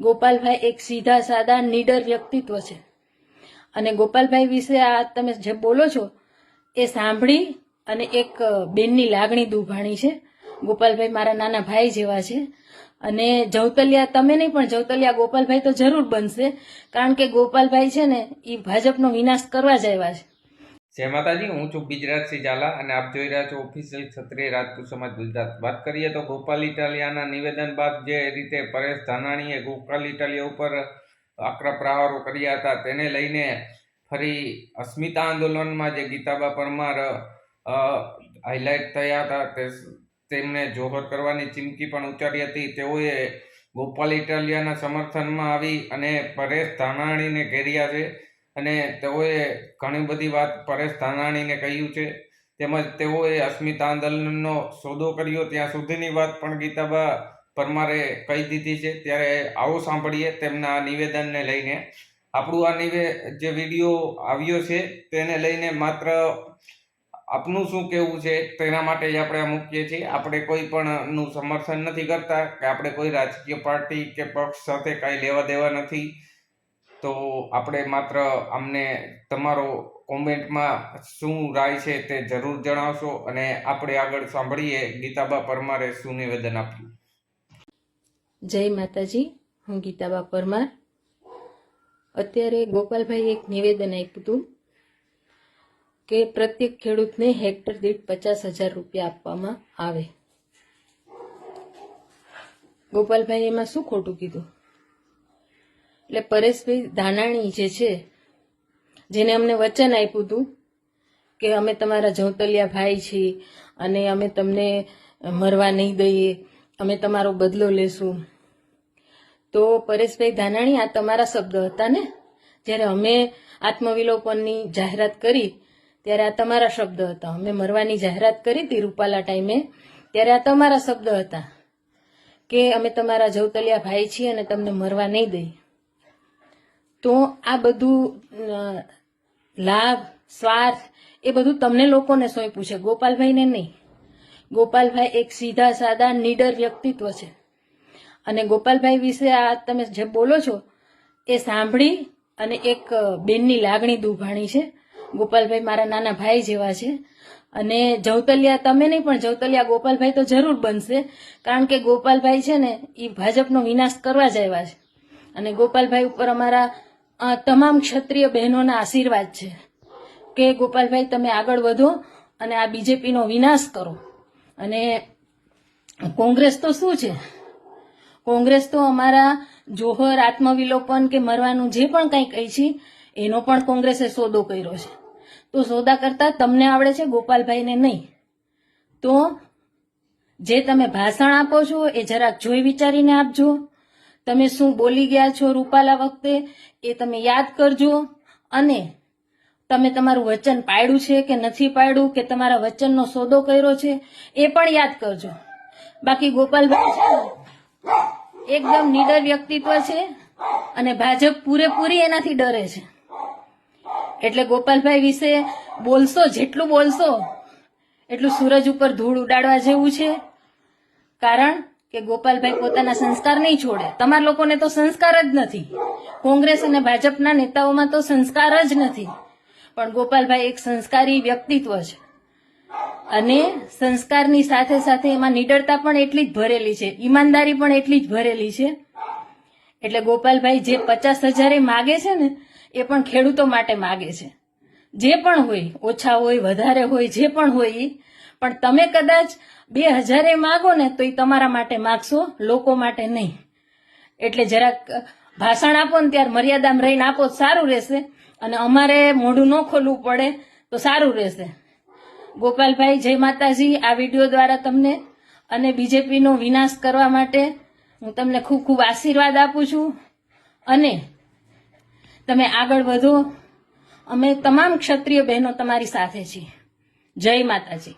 ગોપાલભાઈ એક સીધા સાદા, નીડર વ્યક્તિત્વ છે. અને ગોપાલભાઈ વિશે આ તમે જે બોલો છો, એ સાંભળી અને એક બેનની લાગણી દુભાણી છે. ગોપાલભાઈ મારા નાના ભાઈ જેવા છે. અને જવતલિયા, તમે નહીં, પણ જવતલિયા ગોપાલભાઈ તો જરૂર બનશે. કારણ કે ગોપાલભાઈ છે ને એ ભાજપનો વિનાશ કરવા જ આવ્યા છે. જય માતાજી, હું છું બિજરાજસિંહ ઝાલા અને આપ જોઈ રહ્યા છો ઓફિશિયલ ક્ષત્રિય રાજપૂત સમાજ ગુજરાત. વાત કરીએ તો ગોપાલ ઇટાલિયાના નિવેદન બાદ જે રીતે પરેશ ધાનાણીએ ગોપાલ ઇટાલિયા ઉપર આકરા પ્રહારો કર્યા હતા, તેને લઈને ફરી અસ્મિતા આંદોલનમાં જે ગીતાબા પરમાર હાઇલાઇટ થયા હતા, તે તેમને જોહર કરવાની ચીમકી પણ ઉચ્ચારી હતી. તેઓએ ગોપાલ ઇટાલિયાના સમર્થનમાં આવી અને પરેશ ધાનાણીને ઘેર્યા છે. અને તેઓએ ઘણી બધી વાત પરેશ ધાનાણીને કહ્યું છે. તેમજ તેઓએ અસ્મિતા આંદોલનનો સોદો કર્યો. ત્યાં સુધીની વાત પણ ગીતાબા પરમારે કહી દીધી છે. ત્યારે આવો સાંભળીએ તેમના નિવેદનને લઈને. આપણું આ નિવે, જે વીડિયો આવ્યો છે તેને લઈને માત્ર આપનું શું કહેવું છે તેના માટે જ આપણે મૂકીએ છીએ. આપણે કોઈ પણ નું સમર્થન નથી કરતા કે આપણે કોઈ રાજકીય પાર્ટી કે પક્ષ સાથે કાંઈ લેવા દેવા નથી. તો આપણે માત્ર અમને તમારો કોમેન્ટમાં શું રાય છે તે જરૂર જણાવશો અને આપણે આગળ સાંભળીએ ગીતાબા પરમારે શું નિવેદન આપ્યું. જય માતાજી, હું ગીતાબા પરમાર. અત્યારે ગોપાલભાઈ એક નિવેદન આપ્યું હતું કે પ્રત્યેક ખેડૂતને હેક્ટર દીઠ પચાસ હજાર રૂપિયા આપવામાં આવે. ગોપાલભાઈ એમાં શું ખોટું કીધું? એટલે પરેશભાઈ ધાનાણી જે છે, જેને અમને વચન આપ્યું હતું કે અમે તમારા જવતલિયા ભાઈ છીએ અને અમે તમને મરવા નહીં દઈએ, અમે તમારો બદલો લેશું. તો પરેશભાઈ ધાનાણી આ તમારા શબ્દ હતા ને? જ્યારે અમે આત્મવિલોપનની જાહેરાત કરી, ત્યારે આ તમારા શબ્દ હતા. અમે મરવાની જાહેરાત કરી હતી રૂપાલા ટાઈમે, ત્યારે આ તમારા શબ્દ હતા કે અમે તમારા જવતલિયા ભાઈ છીએ અને તમને મરવા નહીં દઈએ. તો આ બધું લાભ, સ્વાર્થ, એ બધું તમને લોકોને સોંપ્યું છે. ગોપાલભાઈને નહીં. ગોપાલભાઈ એક સીધા, સાદા, નીડર વ્યક્તિત્વ છે. અને ગોપાલભાઈ વિશે આ તમે જે બોલો છો, એ સાંભળી અને એક બેનની લાગણી દુભાણી છે. ગોપાલભાઈ મારા નાના ભાઈ જેવા છે. અને જવતલિયા, તમે નહીં, પણ જવતલિયા ગોપાલભાઈ તો જરૂર બનશે. કારણ કે ગોપાલભાઈ છે ને એ ભાજપનો વિનાશ કરવા જ આવ્યા છે. અને ગોપાલભાઈ ઉપર અમારા તમામ ક્ષત્રિય બહેનોના આશીર્વાદ છે. કે ગોપાલભાઈ, તમે આગળ વધો અને આ બીજેપીનો વિનાશ કરો. અને કોંગ્રેસ તો શું છે? કોંગ્રેસ તો અમારા જોહર, આત્મવિલોપન કે મરવાનું જે પણ કંઈ કહી છે, એનો પણ કોંગ્રેસે સોદો કર્યો છે. તો સોદા કરતા તમને આવડે છે, ગોપાલભાઈને નહીં. તો જે તમે ભાષણ આપો છો, એ જરાક જોઈ વિચારીને આપજો. તમે શું બોલી ગયા છો રૂપાલા વખતે, એ તમે યાદ કરજો. અને તમે તમારું વચન પાડ્યું છે કે નથી પાડ્યું, કે તમારા વચનનો સોદો કર્યો છે, એ પણ યાદ કરજો. બાકી ગોપાલભાઈ છે એકદમ નીડર વ્યક્તિત્વ છે અને ભાજપ પૂરેપૂરી એનાથી ડરે છે. એટલે ગોપાલભાઈ વિશે બોલશો, જેટલું બોલશો, એટલું સૂરજ ઉપર ધૂળ ઉડાડવા જેવું છે. કારણ કે ગોપાલભાઈ પોતાના સંસ્કાર નહીં છોડે. તમારા લોકોને તો સંસ્કાર જ નથી. કોંગ્રેસ અને ભાજપના નેતાઓમાં તો સંસ્કાર જ નથી. પણ ગોપાલભાઈ એક સંસ્કારી વ્યક્તિત્વ છે. અને સંસ્કારની સાથે સાથે એમાં નિડરતા પણ એટલી જ ભરેલી છે. ઈમાનદારી પણ એટલી જ ભરેલી છે. એટલે ગોપાલભાઈ જે પચાસ હજારે માગે છે ને, એ પણ ખેડૂતો માટે માગે છે. જે પણ હોય, ઓછા હોય, વધારે હોય, જે પણ હોય. પણ તમે કદાચ બે હજારે માગો ને તો એ તમારા માટે માગશો, લોકો માટે નહીં. એટલે જરાક ભાષણ આપો ને ત્યારે મર્યાદામાં રહીને આપો સારું રહેશે. અને અમારે મોઢું ન ખોલવું પડે તો સારું રહેશે. ગોપાલભાઈ, જય માતાજી, આ વીડિયો દ્વારા તમને અને બીજેપીનો વિનાશ કરવા માટે હું તમને ખૂબ ખૂબ આશીર્વાદ આપું છું. અને તમે આગળ વધો. અમે તમામ ક્ષત્રિય બહેનો તમારી સાથે છીએ. જય માતાજી.